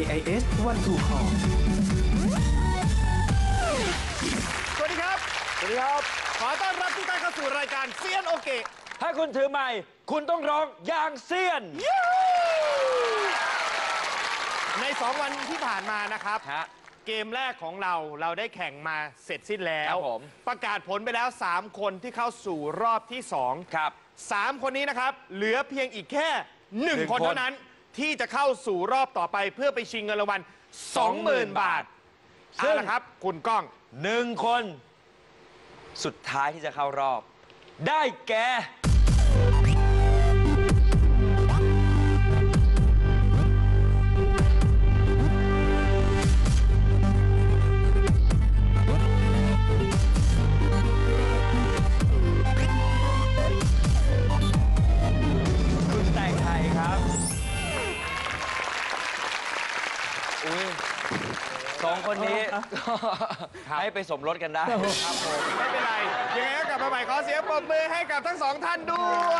ย์จาก AIS One to Call สวัสดีครับ สวัสดีครับ ขอต้อนรับทุกท่านเข้าสู่รายการเซียนโอเกะถ้าคุณถือไม้คุณต้องร้องอย่างเซียน ใน 2 วันที่ผ่านมานะครับ ฮะ เกมแรกของเราเราได้แข่งมาเสร็จสิ้นแล้ว ครับผม ประกาศผลไปแล้ว 3 คนที่เข้าสู่รอบที่ 2 ครับ 3 คนนี้นะครับ เหลือเพียงอีกแค่ หนึ่ง1 คนคนเท่านั้น ที่จะเข้าสู่รอบต่อไปเพื่อไปชิงเงินรางวัล20,000 บาทซึ่เอาง ละครับ คุณก้อง หนึ่งคน สุดท้ายที่จะเข้ารอบ ได้แก่ ให้ไปสมรสกันได้ครับผมไม่เป็นไรยังไงก็กลับมาใหม่ขอเสียงปรบมือให้กับทั้งสองท่านด้ว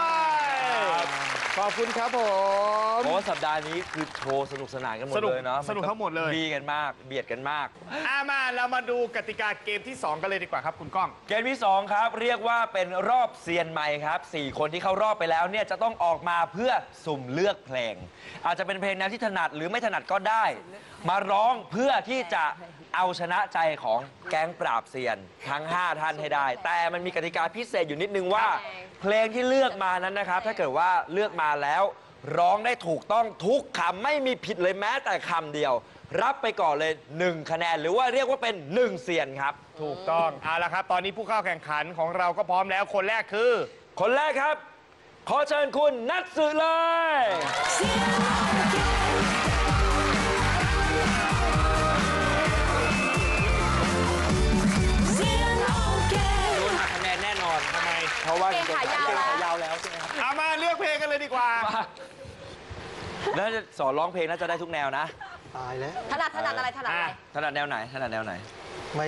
ยขอบคุณครับผม เพราะว่าสัปดาห์นี้คือโชว์สนุกสนานกันหมดสนุกเลยเนาะสนุกทั้งหมดเลย ดีกันมาก เบียดกันมาก อามาเรามาดูกติกาเกมที่ 2 กันเลยดีกว่าครับคุณก้อง เกมที่ 2 ครับ เรียกว่าเป็นรอบเซียนใหม่ครับ 4 คนที่เข้ารอบไปแล้วเนี่ยจะต้องออกมาเพื่อสุ่มเลือกเพลง อาจจะเป็นเพลงแนวที่ถนัดหรือไม่ถนัดก็ได้ มาร้องเพื่อที่จะ เอาชนะใจของแก๊งปราบเซียนทั้ง 5 ท่านให้ได้ แต่มันมีกติกาพิเศษอยู่นิดนึงว่า เพลงที่เลือกมานั้นนะครับ ถ้าเกิดว่าเลือกมาแล้ว ร้องได้ถูกต้องทุกคำไม่มีผิดเลยแม้แต่คำเดียว รับไปก่อนเลย 1 คะแนนหรือว่าเรียกว่าเป็น 1 เซียนครับ ถูกต้องเอาละครับ ตอนนี้ผู้เข้าแข่งขันของเราก็พร้อมแล้วคนแรกคือ คนแรกครับ ขอเชิญคุณนัทสือเลยโด แล้วจะสอนร้องเพลงน่าจะได้ทุกแนวนะ ตายแล้ว ถนัดถนัดอะไรถนัดอะไรถนัดแนวไหนถนัดแนวไหนไม่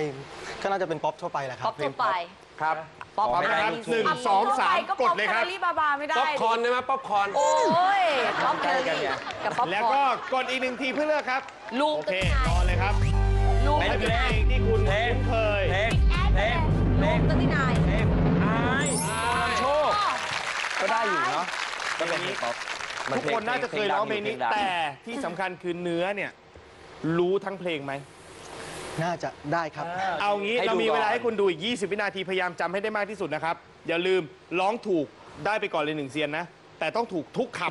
ก็น่าจะเป็นป๊อปทั่วไปแหละครัป๊อบปทั่วไปครับป๊อปขอให้พร้อมได้นะครับลูกทุ่งหนึ่งอะสองป๊ปทั่วสามไปก็กป๊อดปเลยแคครับลรี่บาบาไม่ได้ป๊อปคอร์นได้ไหมป๊อปคอร์น โอ้ยป๊อปแคลใกล้กันรี่เนี่ยกับป๊อปแล้วคอก็ร์นกดอีกหนึ่งทีเพื่อเลือกครับ ลูกโอเคตึ้งรอเลยครับลูกเป็นให้ตึ้เป็นงเพลงที่คุณเพลงคุ้นเคยเพลงแอดเพลงเพลงตึ้งที่นายเพลงอายโชคก็ได้อยู่เนาะ ก็เป็นเพลงป๊อปมัทุกคนน่าจะเคยร้องเพลงนี้ ดัแต่ที่สำคัญคือเนื้อเนี่ย รู้ทั้งเพลงไหม น่าจะได้ครับ เอางี้ให้เราดูมีเวลาก่อนให้คุณดูอีก 20 วินาทีพยายามจำให้ได้มากที่สุดนะครับ อย่าลืมร้องถูกได้ไปก่อนเลยหนึ่งเซียนนะ แต่ต้องถูกทุกค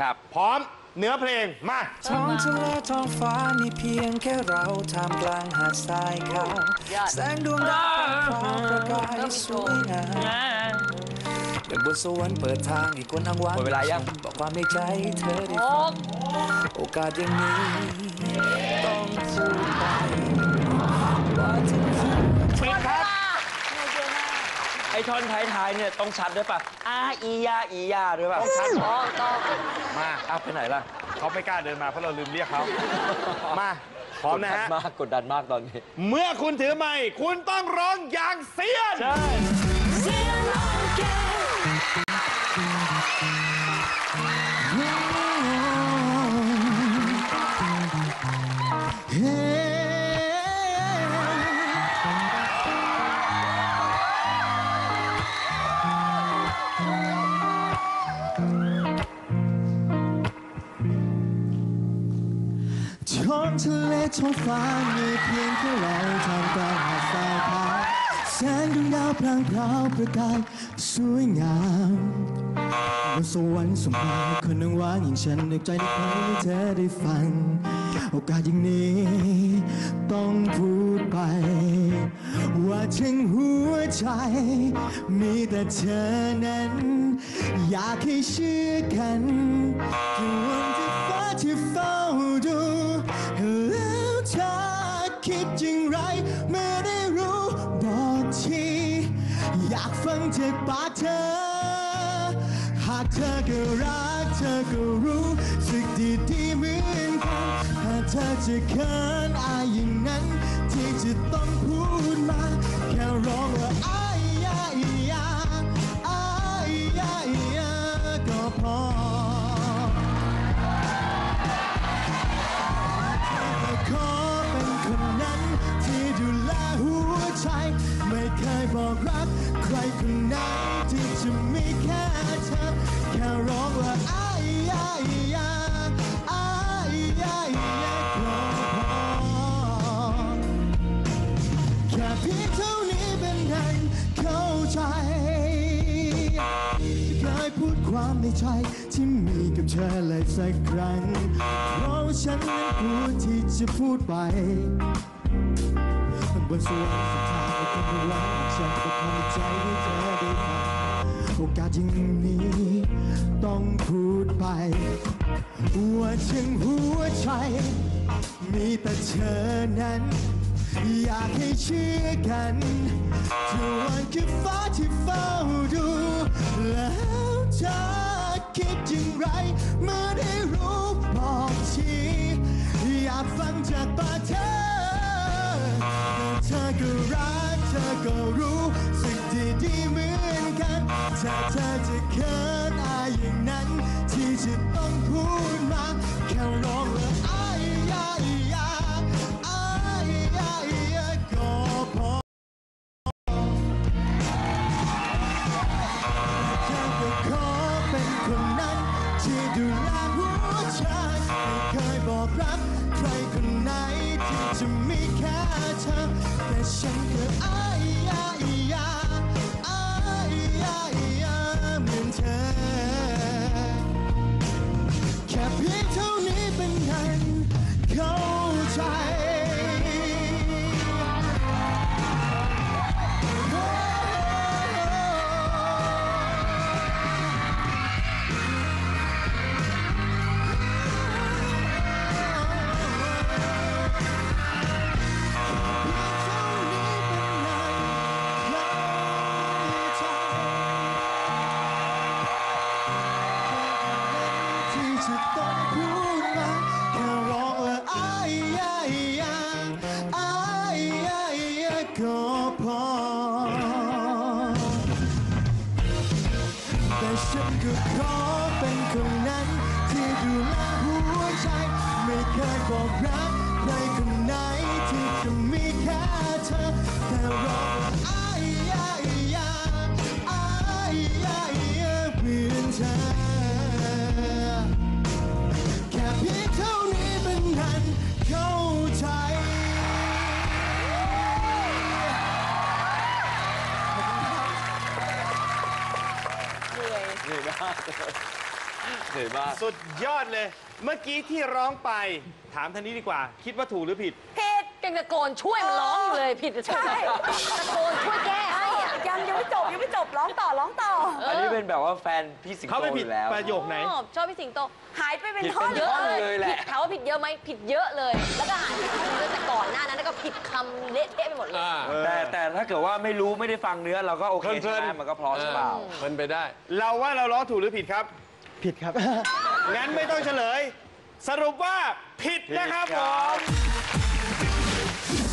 ครับำพร้อมเนื้อเพลงมาท้องทะเลท้องฟ้ามีเพียงแค่เราท่ามกลางหาดทรายขาวยอดแสงดวงดาวพราวประกายสวยงาม ดังบนสวรรค์เปิดทางให้คนทางวันหมดเวลายัง บอกความในใจเธอได้โอ้ฟังโอกาสอย่างนี้ต้องพูดไปว่าถึงคืนปิดครับไอ้ท่อนท้ายๆเนี่ยต้องชัดด้วยป่ะอาอียาอียาด้วยป่ะต้องชัดต้องต้องมาอ้าวไปไหนล่ะเขาไม่กล้าเดินมาเพราะเราลืมเรียกเขามาพร้อมนะฮะกดดัมากกดดันมากตอนนี้ เมื่อคุณถือไมค์คุณต้องร้องอย่างเซียน ใช่ ท้องทะเลท้องฟ้ามีเพียงแค่เราท่ามกลางหาดทรายขาวแสงดวงดาวพรางพราวประกายสวยงามบนสวรรค์สมภารคนนึงว่างอย่างฉันนึกใจได้ฟังให้เธอได้ฟัง โอกาสอย่างนี้ ต้องพูดไป ว่าทั้งหัวใจ มีแต่เธอนั้น อยากให้เชื่อกันคือวันที่ฟ้าที่เฝ้าดู อยากฟังจากปากเธอ หากเธอก็รักเธอก็รู้สึกดีที่เหมือนกันหากเธอจะเขินอายอย่างนั้น ที่จะต้องพูดมา แค่ร้องว่าอายยา ใจไม่เคยบอกรัก ใครคนนั้นที่จะมีแค่เธอ แค่ร้องว่าอายยายาอายยายาก็พอแค่เพียงเท่านี้เป็นไงเข้าใจ เคยพูดความในใจที่มีกับเธอเลยสักครั้ง เพราะฉันนั้นกลัวที่จะพูดไปบน สวรรค์สุดท้ายก็คงฉันก็ทำใจให้เธอได้ฟังโอกาสอย่างนี้ต้องพูดไปว่าถึงหัวใจ มีแต่เธอนั้น อยากให้เชื่อกันทุกวันคือฟ้าที่เฝ้าดู แล้วเธอคิดอย่างไร เมื่อได้รู้บอกทีอยากฟังจากปากเธอแต่เธอก็รัก ธอก็รู้สึกที่ดีเหมือนกัน ถ้าเธอจะเขินอายอย่างนั้น ที่จะต้องพูดมาแค่ร้องว่า ที่จะมีแค่เธ จะต้องพูดมาแค่ร้องว่าอายยายาอายยายาก็พอ แต่ฉันก็ขอเป็นคนนั้น ที่ดูแลหัวใจ ไม่เคยบอกรักใครคนไหนที่จะมีแค่เธอแต่ร้องว่าอายยายาอายยายาเพื่อนเธอ เหนื่อยมากเหนื่อยมากสุดยอดเลย เมื่อกี้ที่ร้องไปถามท่านนี้ดีกว่า คิดว่าถูกหรือผิดผิดยังตะโกนช่วยมันร้องอยู่เลยผิดใช่ตะโกนช่วยแก้ให้อะ ยังยังไม่จบยังไม่จบร้องต่อร้องต่ออันนี้เป็นแบบว่าแฟนพี่สิงเขาโตไปอผิดยู่แล้ว ประโยคไหน ชอบชอบพี่สิงโตหายไปเป็นผิดท่อนเป็นเยอะท่อนเลยเลยแหละ ผิดถามว่าผิดเยอะไหมผิดเยอะเลย แล้วก็หายผิดคำเยอะแต่ก่อนหน้านั้นก็ผิดคำเละเทะไปหมดเลยแต่แต่ถ้าเกิดว่าไม่รู้ไม่ได้ฟังเนื้อเราก็โอเคเพลิใช่นไหๆมมันก็เพราะใช่เปล่า มันไปได้ เราว่าเราร้องถูกหรือผิดครับ ผิดครับ งั้นไม่ต้องเฉลย สรุปว่าผิดนะครับผิดผครับม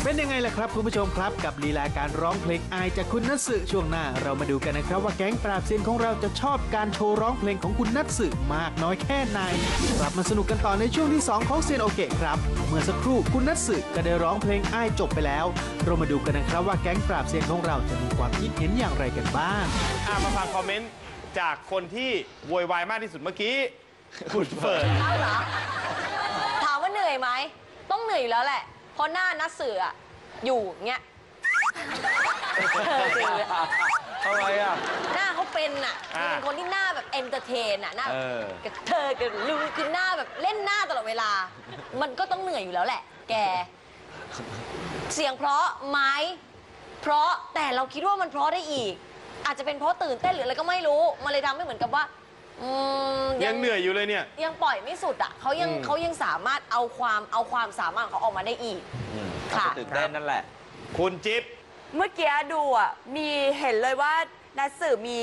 เป็นยังไงล่ะครับคุณผู้ชมครับ กับลีลาการร้องเพลงอายจากคุณนัทสึช่วงหน้า เรามาดูกันนะครับ ว่าแก๊งปราบเซียนของเราจะชอบการโชว์ร้องเพลงของคุณนัทสึมากน้อยแค่ไหนกลับมาสนุกกันต่อในช่วงที่ 2 ของเซียนโอเกะครับ เมื่อสักครู่คุณนัทสึก็ได้ร้องเพลงอายจบไปแล้ว เรามาดูกันนะครับว่าแก๊งปราบเซียนของเราจะมีความคิดเห็นอย่างไรกันบ้างอะมาฟังคอมเมนต์จากคนที่โวยวายมากที่สุดเมื่อกี้คุณเฟิร์นเอาเหรอถามว่าเหนื่อยไหมต้องเหนื่อยอยู่แล้วแหละเพ ราะหน้านัดเสืออะอยู่เงี้ย เออจริงเลย ทำไมอะ หน้าเขาเป็นอะอ่าเป็นคนที่หน้าแบบเอนเตอร์เทนอะหน้าเออ กับเธอกับลุงคือหน้าแบบเล่นหน้าตลอดเวลา มันก็ต้องเหนื่อยอยู่แล้วแหละ แก เสียงเพราะไหม้เพราะแต่เราคิดว่ามันเพราะได้อีก อาจจะเป็นเพราะตื่นเต้นหรืออะไรก็ไม่รู้ มันเลยทำให้เหมือนกับว่า อืมยังเหนื่อยอยู่เลยเนี่ย ยังปล่อยไม่สุดอะเขายังเขายังสามารถเอาความเอาความสามารถของเขาออกมาได้อีก ค่ะ ตื่นเต้นนั่นแหละ คุณจิ๊บ เมื่อกี้ดูอะมีเห็นเลยว่านัดสื่อมี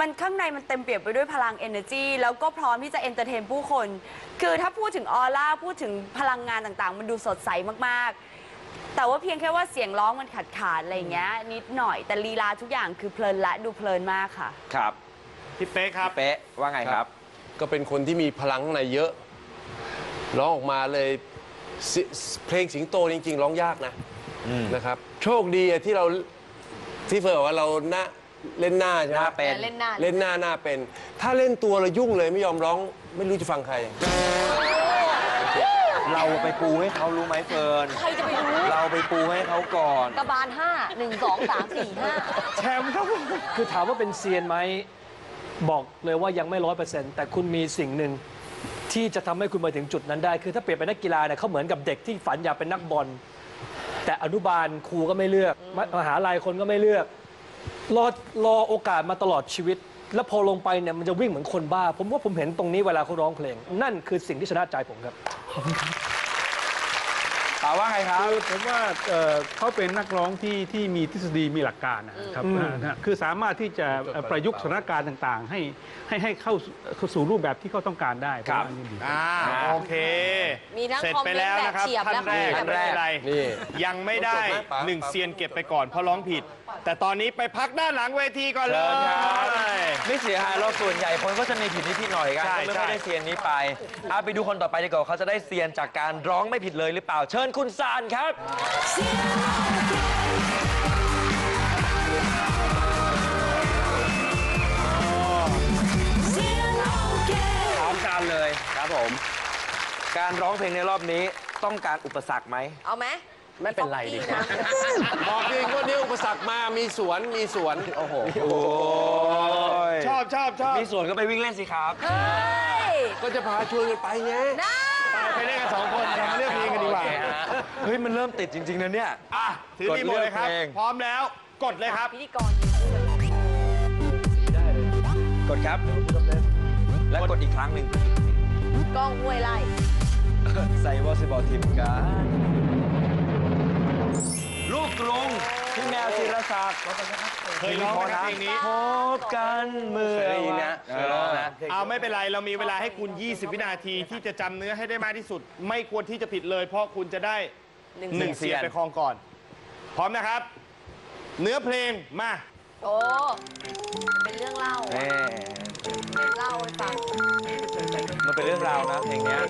มันข้างในมันเต็มเปี่ยมไปด้วยพลัง energy แล้วก็พร้อมที่จะเอนเตอร์เทนผู้คน คือถ้าพูดถึงออร่าพูดถึงพลังงานต่างๆ มันดูสดใสมากๆ แต่ว่าเพียงแค่ว่าเสียงร้องมันขาดขาดๆอะไรอย่างเงี้ยนิดหน่อยแต่ลีลาทุกอย่างคือเพลินและดูเพลินมากค่ะ ครับ พี่เป๊กครับ เป๊ะว่าไงครับ ก็เป็นคนที่มีพลังข้างในเยอะ ร้องออกมาเลยสิเพลงสิงโตจริง ๆ ร้องยากนะนะครับ โชคดีอะที่เราที่เฟิร์นบอกว่าเราหน้าเล่นหน้าใช่ไหมหน้าเป็น เล่นหน้า เล่นหน้าหน้าเป็น ถ้าเล่นตัวเรายุ่งเลยไม่ยอมร้อง ไม่รู้จะฟังใคร เราไปปูให้เขารู้ไหมเฟิร์นใครจะไปรู้ เราไปปูให้เขาก่อน กระบาลห้าหนึ่งสองสามสี่ห้าแชมป์ครับผมคือถามว่าเป็นเซียนไหม บอกเลยว่ายังไม่ร้อยเปอร์เซ็นต์แต่คุณมีสิ่งหนึ่งที่จะทำให้คุณมาถึงจุดนั้นได้ คือถ้าเปรียบเป็นนักกีฬาเนี่ยเขาเหมือนกับเด็กที่ฝันอยากเป็นนักบอล แต่อนุบาลครูก็ไม่เลือกมมหาลัยคนก็ไม่เลือก รอรอโอกาสมาตลอดชีวิต แล้วพอลงไปเนี่ยมันจะวิ่งเหมือนคนบ้า ผมว่าผมเห็นตรงนี้เวลาเขาร้องเพลง นั่นคือสิ่งที่ชนะใจผมครับ ขอบคุณครับ ตาว่าไงครับ คือผมว่าเอ่อเขาเป็นนักร้องที่ที่มีทฤษฎีมีหลักการนะครับอ่านะฮะคือสามารถที่จะเอ่อประยุกต์สถานการณ์ต่างๆ ให้ให้ให้เข้าสู่เข้าสู่รูปแบบที่เขาต้องการได้ครับ ผมว่าอันนี้ดี อ่าโอเค มีทั้งเสร็จไปแล้วต์แบบนะครับเฉียบท่าและนแรกคอมเมนต์แบบไม่เป็นไรนี่ยังไม่ได้จบไหมป๋า หนึ่งเซียนเก็บไปก่อนเพราะร้องผิด แต่ตอนนี้ไปพักด้านหลังเวทีก่อนเลเชิยญครับไม่เสียหายเราส่วนใหญ่คนก็จะมีผิดนิดผิดหน่อยกันใช่ก็ไม่ใช่ ค่อยได้เซียนนี้ไปเอาไปดูคนต่อไปดีกว่าเขาจะได้เซียนจากการร้องไม่ผิดเลยหรือเปล่า เชิญคุณซานครับถามการเลยครับผม การร้องเพลงในรอบนี้ต้องการอุปสรรคไหม เอาไหมไม่เป็นไรดีดีกว่านะบอกเองว่าเนี่ยอุปสรรคมามีสวนมีสวน โอ้โหโอ้ยชอบชอบชอบมีส่วนก็ไปวิ่งเล่นสิครับ เฮ้ย ก็จะพาชวนกันไปไงน่าไปเล่นกันสองคนเรามาเลือกเพลงกันดีกว่าโอ เคฮะเฮ้ย มันเริ่มติดจริง ๆ นะเนี่ย อะถือรีโมทเลยครับ กดเลือกเพลง พร้อมแล้ว กดเลยครับ พิธีกรยืนคู่กันกดครับ และกดอีกครั้งหนึ่ง กล้องห้วยไล่ใส่วอลซิบอลทีมกันลูกกรุง พี่แมวศิรศักดิ์เคยร้องไหมครับเพลงนี้พบกันเมื่อเคยได้ยินนะเคยร้องนะเอาไม่เป็นไรเรามีเวลาให้คุณ 20 วินาทีที่จะจำเนื้อให้ได้มากที่สุด ไม่ควรที่จะผิดเลย เพราะคุณจะได้หนึ่งหนึ่งเสีเสียยงงไปครองก่อน พร้อมนะครับ เนื้อเพลงมา โอ้เป็นเรื่องเล่าแม่เป็นเล่าให้ฟังมันเป็นเรื่องราวนะเพลงเนี้ย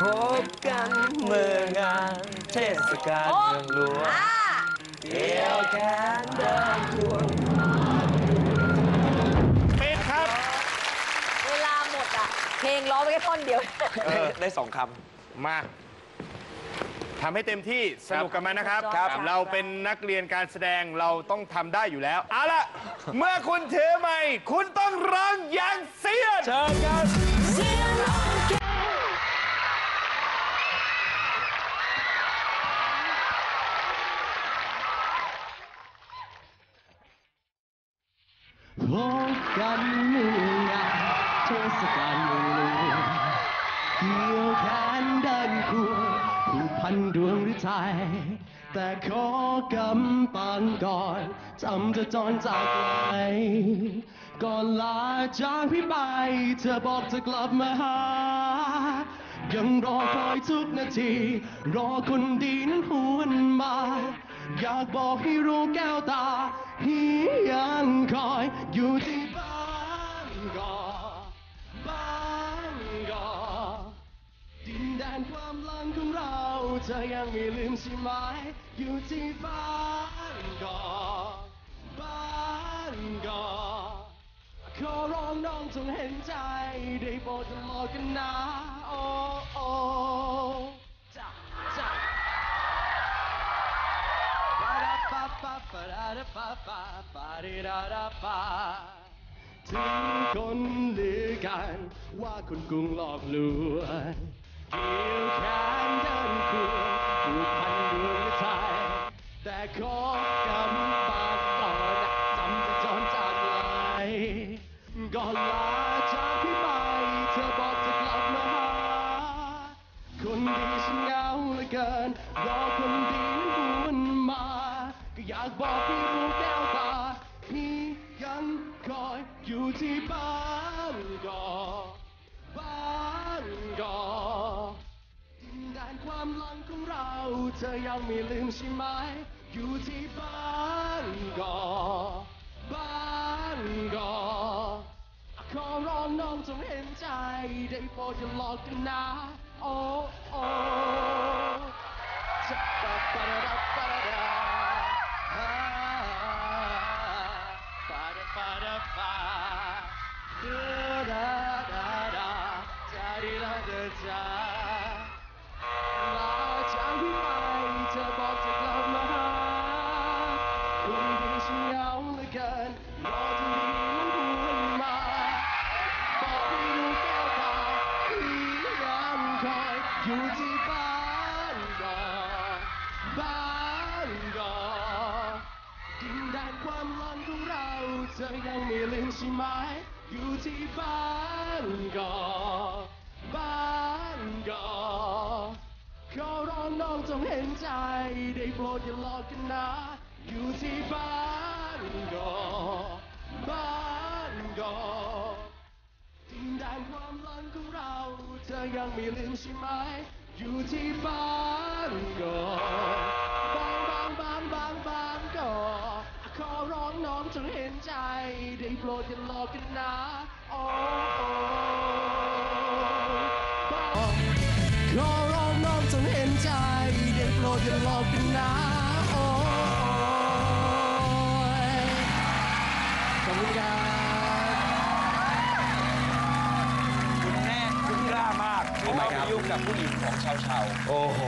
พบกันเมื่องานเทศกาลเมืองหลวงอ่าเดียวแขนเดินควงปิดครับ เวลาหมดอะ เพลงร้องไปแค่ท่อนเดียวเออได้สองคมาทำให้เต็มที่สนุกกันมานะครับครับ เราเป็นนักเรียนการแสดงเราต้องทำได้อยู่แล้ว เอาล่ะ เมื่อคุณถือไมค์คุณต้องร้องอย่างเสียน กันเมื่องเทศกาลเมืองหลเกี่ยวแขนเดินควงผูกพันดวงหรือใจ แต่ขอกำปันก่อนจำจะจรจากไกลก่อนลาจากพี่ไป เธอบอกจะกลับมาหา ยังรอคอยทุกนาที รอคนดีนั้นหวนมา อยากบอกให้รู้แก้วตาที่ยังคอยอยู่ที่ ธอยังไม่ลืมใช่ไหมอยู่ที่บ้านกอกบ้านกอขอร้องน้องจงเห็นใจ ได้โปรดจะรอกันนะโอ้โอ้จ้าจ้าถึงคนลือกัน ว่าคุณกรุงหลอกลวงเกี่ยวแขนเดินควงผูกพันดวง แต่ขอก ลืมใช่ไหมอยู่ที่บ้านก็บ้านก็ขอร้องน้องจงเห็นใจ ได้โปรดอย่าหลอกกันนะ โอ้โอ้จะปะปะ อยู่ที่บ้านก่อนบ้านก่อนดินแดนความหลังของเราเธอยังไม่ลืมใช่ไหมอยู่ที่บ้านก่อนบ้านก่อนขอร้องน้องจงเห็นใจ ได้โปรดอย่าหลอกกันนะ อยู่ที่บ้านก็บ้านก็ดิน แดนความหลังของเรา เธอยังไม่ลืมใช่ไหม อยู่ที่บ้านก็บางบางบางบางบางก็ขอร้องน้องจงเห็นใจ ได้โปรดอย่าหลอกกันนะโอ้โอ้างขอร้องน้องจงเห็นใจ ได้โปรดอย่าหลอกกันนะ ผู้หญิงของชาวชาวโอ้โห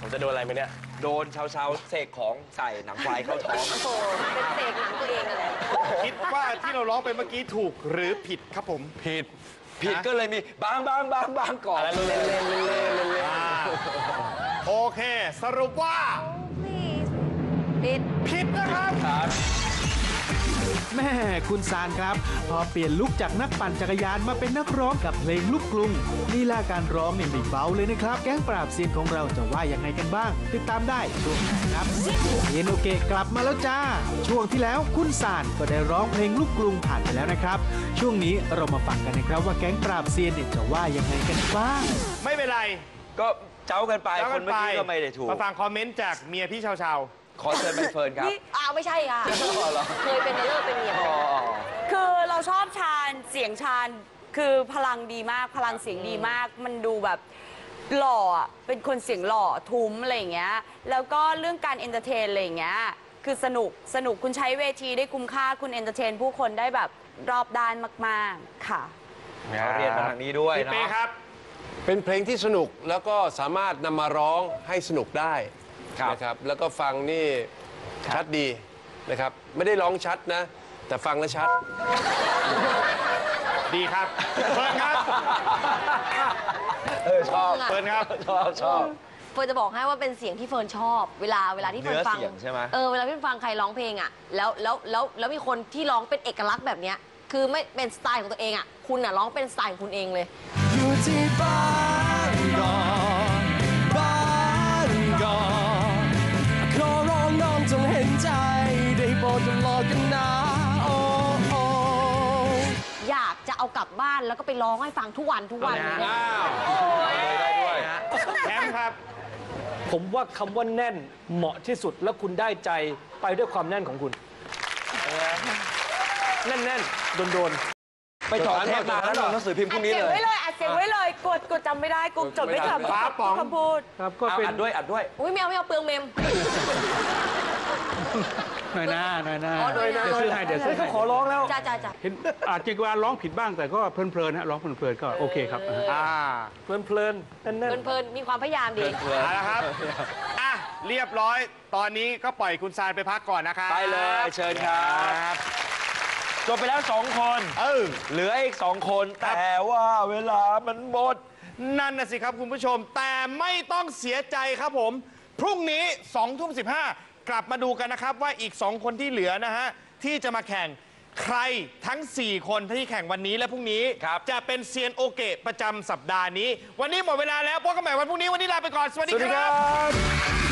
ผมจะโดนอะไรไหมเนี่ย ๆโดนชาวชาวๆเสกของใส่หนังควายเข้าท้อง โอ้โหเป็นเสกหนังตัวเองนั่นแหละคิดว่าที่เราร้องไปเมื่อกี้ถูกหรือผิดครับผม ผิด ผิดก็เลยมีบางบางบางบางก่อนเล่นเล่นเล่นเล่นเล่นเล่นอ่าโอเค สรุปว่า ผิดผิดนะครับ ครับ แม่คุณซานครับ พอเปลี่ยนลุกจากนักปั่นจักรยานมาเป็นนักร้องกับเพลงลูกกรุงลีลาการร้องเนี่ยไม่เบาเลยนะครับ แก๊งปราบเซียนของเราจะว่ายังไงกันบ้าง ติดตามได้ช่วงหน้าครับเยนโอเกะกลับมาแล้วจ้า ช่วงที่แล้วคุณซานก็ได้ร้องเพลงลูกกรุงผ่านไปแล้วนะครับ ช่วงนี้เรามาฟังกันนะครับว่าแก๊งปราบเซียนเนี่ยจะว่ายังไงกันบ้าง ไม่เป็นไรก็เจ้ากันไปแล้วคนเมื่อกี้ก็ไม่ได้ถูกมาฟังคอมเมนต์จากเมียพี่ชาวชาว ขอเชิญใบเฟิร์นครับนี่อ้าวไม่ใช่ค่ะเคยเป็นในเลิกเป็นเมียอ๋อ คือเราชอบชาญเสียงชาญคือพลังดีมากพลังเสียงดีมาก มันดูแบบหล่ออะเป็นคนเสียงหล่อทุ้มอะไรอย่างเงี้ยแล้วก็เรื่องการเอนเตอร์เทนอะไรอย่างเงี้ยคือสนุกสนุกคุณใช้เวทีได้คุ้มค่าคุณเอนเตอร์เทนผู้คนได้แบบรอบด้านมาก ๆ ค่ะ เขาเรียนมาทางนี้ด้วยพี่เนาะ เป้ครับ เป็นเพลงที่สนุกแล้วก็สามารถนำมาร้องให้สนุกได้ ครับนะครับ แล้วก็ฟังนี่ชัดดีนะครับ ไม่ได้ร้องชัดนะ แต่ฟังแล้วชัด ดีครับเฟิร์นครับเออชอบเฟิร์นครับ ชอบชอบ เฟิร์นจะบอกให้ว่าเป็นเสียงที่เฟิร์นชอบ เวลาเวลาที่เฟิร์นฟังเนื้อเสียงใช่ไหม เออเวลาที่เฟิร์นฟังใครร้องเพลงอะแล้วแล้วแล้วแล้วมีคนที่ร้องเป็นเอกลักษณ์แบบเนี้ยคือไม่เป็นสไตล์ของตัวเองอะคุณอะร้องเป็นสไตล์ของคุณเองเลย อยู่ที่บ้านก่อ เอากลับบ้านแล้วก็ไปร้องให้ฟังทุกวันทุกวันเลยเนี่ยได้ด้วยฮะแชมป์ครับ ผมว่าคำว่าแน่นเหมาะที่สุดแล้วคุณได้ใจไปด้วยความแน่นของคุณ แน่นๆโดนไปถอดเทปมาแล้วลงหนังสือพิมพ์พรุ่งนี้เสียงเลยไว้เลยอัดเสียงไว้เลยกดกดจำไม่ได้กดจดไม่ทันฟ้าป๋องคำพูดครับก็เอาเป็นอัดด้วยอัดด้วยอุ้ยไม่เอาไม่เอาเปลืองเมม หน่อยหน้าหน่อยหน้าอ๋อหน่อยหน้า เดี๋ยวซื้อให้เดี๋ยวซื้อให้ๆขอร้องแล้ว จ้าจ้าจ้าเห็นอาจจะว่าร้องผิดบ้างแต่ก็เพลินๆฮะร้องเพลินๆก็โอเคครับอ่าเพลินๆแน่นเพลินๆมีความพยายามดี เอาละครับอะเรียบร้อย ตอนนี้ก็ปล่อยคุณซานไปพักก่อนนะครับไปเลยเชิญครับจบไปแล้ว2คน เออ เหลืออีก2คนแต่ว่าเวลามันหมด นั่นน่ะสิครับคุณผู้ชม แต่ไม่ต้องเสียใจครับผม พรุ่งนี้2ทุ่ม15 กลับมาดูกันนะครับว่าอีก 2 คนที่เหลือนะฮะ ที่จะมาแข่งใครทั้ง 4 คนที่แข่งวันนี้และพรุ่งนี้ ครับจะเป็นเซียนโอเกะประจำสัปดาห์นี้ วันนี้หมดเวลาแล้วพบกันใหม่วันพรุ่งนี้วันนี้ลาไปก่อน สวัสสวัสดีดีคครัรับ บ